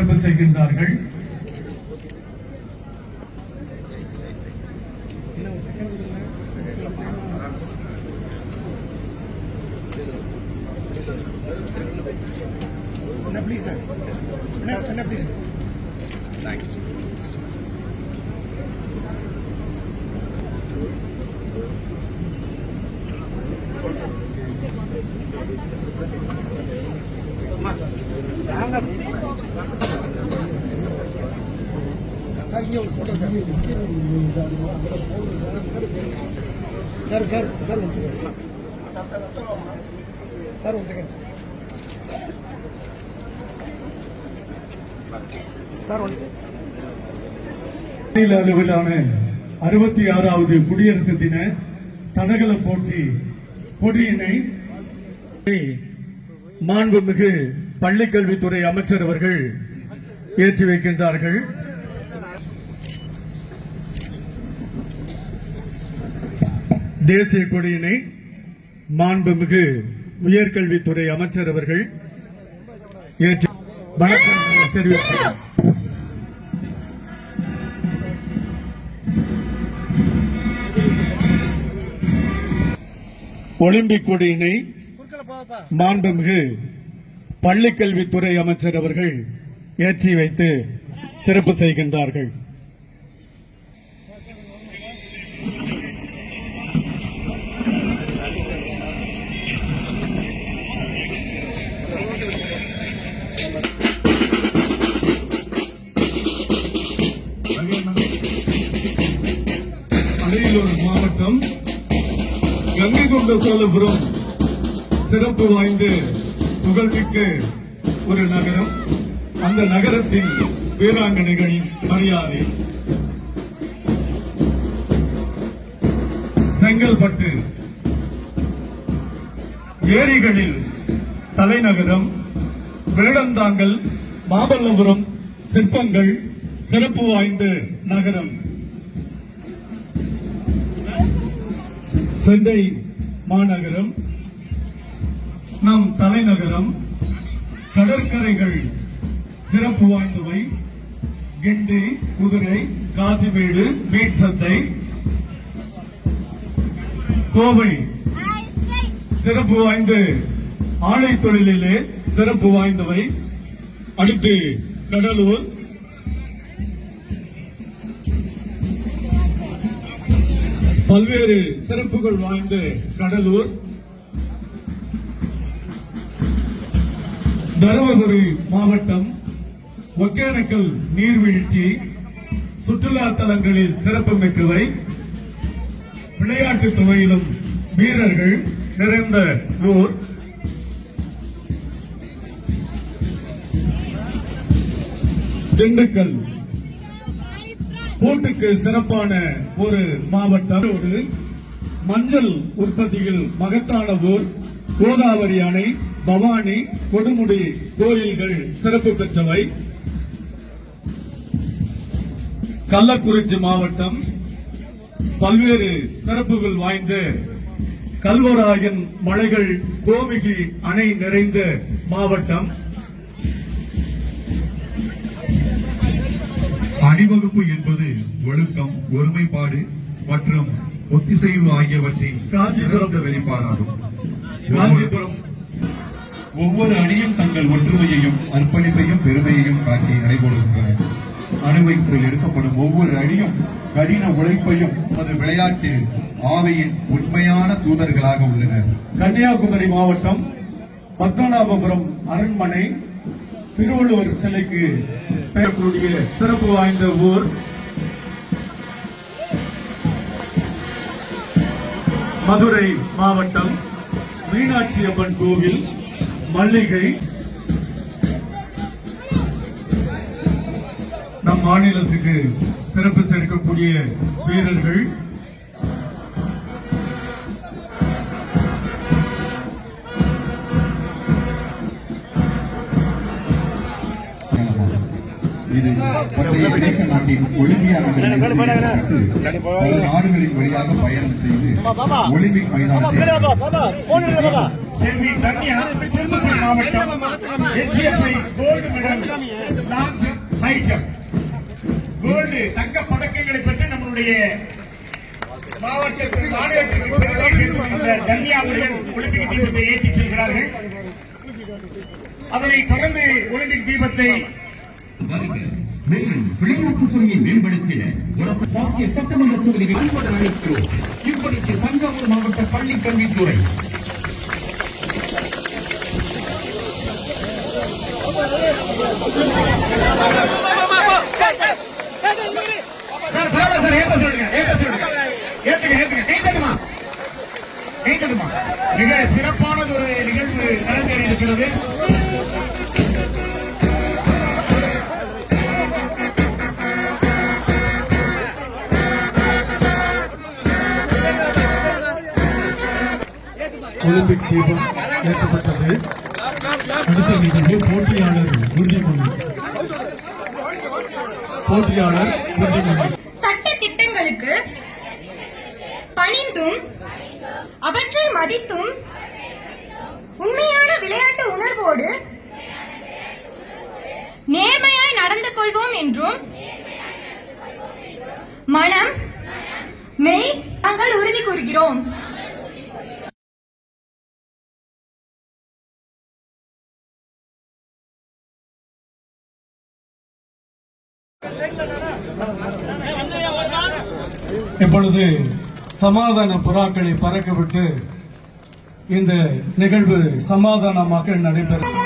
சிறப்பு செய்கின்றார்கள். Sir sir sir one second sir one second sir one மாநில அளவிலான அறுபத்தி ஆறாவது குடியரசு தின தடகள போட்டி கொடியினை மாண்புமிகு பள்ளிக்கல்வித்துறை அமைச்சர் அவர்கள் ஏற்றி வைக்கின்றார்கள். தேசிய கொடியினை மாண்புமிகு உயர்கல்வித்துறை அமைச்சர் அவர்கள் ஏற்றி வணக்கம். தெரிவித்தார் ஒலிம்பிக் கொடியினை மாண்புமிகு பள்ளிக்கல்வித்துறை அமைச்சர் அவர்கள் ஏற்றி வைத்து சிறப்பு செய்கின்றார்கள். சோழபுரம் சிறப்பு வாய்ந்த புகழ்மிக்க ஒரு நகரம். அந்த நகரத்தின் வீராங்கனைகள் மரியாதை. செங்கல்பட்டு ஏரிகளில் தலைநகரம். வேடந்தாங்கல் மாமல்லபுரம் சிற்பங்கள் சிறப்பு வாய்ந்த நகரம். சென்னை மாநகரம் நம் தலைநகரம் கடற்கரைகள் சிறப்பு வாய்ந்தவை. கிண்டி குதிரை காசிமேடு மீன் சந்தை கோவை சிறப்பு வாய்ந்த ஆலை தொழிலிலே சிறப்பு வாய்ந்தவை. அடுத்து கடலூர் பல்வேறு சிறப்புகள் வாய்ந்த கடலூர் தருமபுரி மாவட்டம் ஒகேனக்கல் நீர்வீழ்ச்சி சுற்றுலா தலங்களில் சிறப்பு மிக்கவை விளையாட்டுத் துறையிலும் வீரர்கள் நிறைந்த ஊர். திண்டுக்கல் போட்டுக்கு சிறப்பான ஒரு மாவட்டம் மஞ்சள் உற்பத்தியில் மகத்தான ஊர் கோதாவரி அணை பவானி கொடுமுடி கோயில்கள் சிறப்பு பெற்றவை. கள்ளக்குறிச்சி மாவட்டம் பல்வேறு சிறப்புகள் வாய்ந்த கல்வராயன் மலைகள் கோமிகி அணை நிறைந்த மாவட்டம். ஒழுக்கம் ஒருமைப்பாடு மற்றும் ஒத்திசைவு ஆகியவற்றின். சிறந்த வெளிப்பாடாகும். ஒவ்வொரு- அணியும் தங்கள் ஒற்றுமையையும் அர்ப்பணிப்பையும் பெருமையையும் காட்டி நடைபெறுகின்றன அணுவைப்பில் எடுக்கப்படும் ஒவ்வொரு அணியும் கடின உழைப்பையும் அது விளையாட்டில் ஆவையின் உண்மையான தூதர்களாக உள்ளனர். கன்னியாகுமரி மாவட்டம் பத்மநாபபுரம் அரண்மனை திருவள்ளுவர் சிலைக்கு பெயரக்கூடிய சிறப்பு வாய்ந்த ஊர் மதுரை மாவட்டம் மீனாட்சி அம்மன் கோவில் மல்லிகை. நம் மாநிலத்துக்கு சிறப்பு சேர்க்கக்கூடிய வீரர்கள். இது பண்டைய கிரேக்க நாட்டின் ஒலிம்பியா நகரில் பல நாடுகளின் வழியாக பயணம் செய்து ஒலிம்பிக் மைதானத்தை செல்வி தன்யா தூத்துக்குடி மாவட்டம் HFI gold medal long high jump gold தங்க பதக்கங்களை பெற்று நம்மளுடைய மாவட்டத்திற்கு மாநிலத்திற்கு பெருமை சேர்த்துள்ள தன்யா அவர்கள் ஒலிம்பிக் தீபத்தை ஏற்றி செல்கிறார்கள். அதனைத் தொடர்ந்து ஒலிம்பிக் தீபத்தை மேலும் விளையாட்டுத் துறையை மேம்படுத்திட பாக்கிய சட்டமன்ற தொகுதி அன்புடன் அளிக்கிறோம் இப்படிக்கு தஞ்சாவூர் மாவட்ட பள்ளி கல்வித்துறை. மிக சிறப்பானது ஒரு நிகழ்வு நடந்தேறி இருக்கிறது. ஒலிம்பிக் தீபம் ஏற்றப்பட்டது. அடுத்த நிகழ்வு போட்டியாளர் உறுதிமொழி போட்டியாளர் உறுதிமொழி சட்ட திட்டங்களுக்கு பணிந்தும் அவற்றை மதித்தும் உண்மையான விளையாட்டு உணர்வோடு நேர்மையாய் நடந்து கொள்வோம் என்றும் மனம் மெய் நாங்கள் உறுதி கூறுகிறோம். இப்பொழுது சமாதான புறாக்களை பறக்கவிட்டு இந்த நிகழ்வு சமாதானமாக நடைபெறும்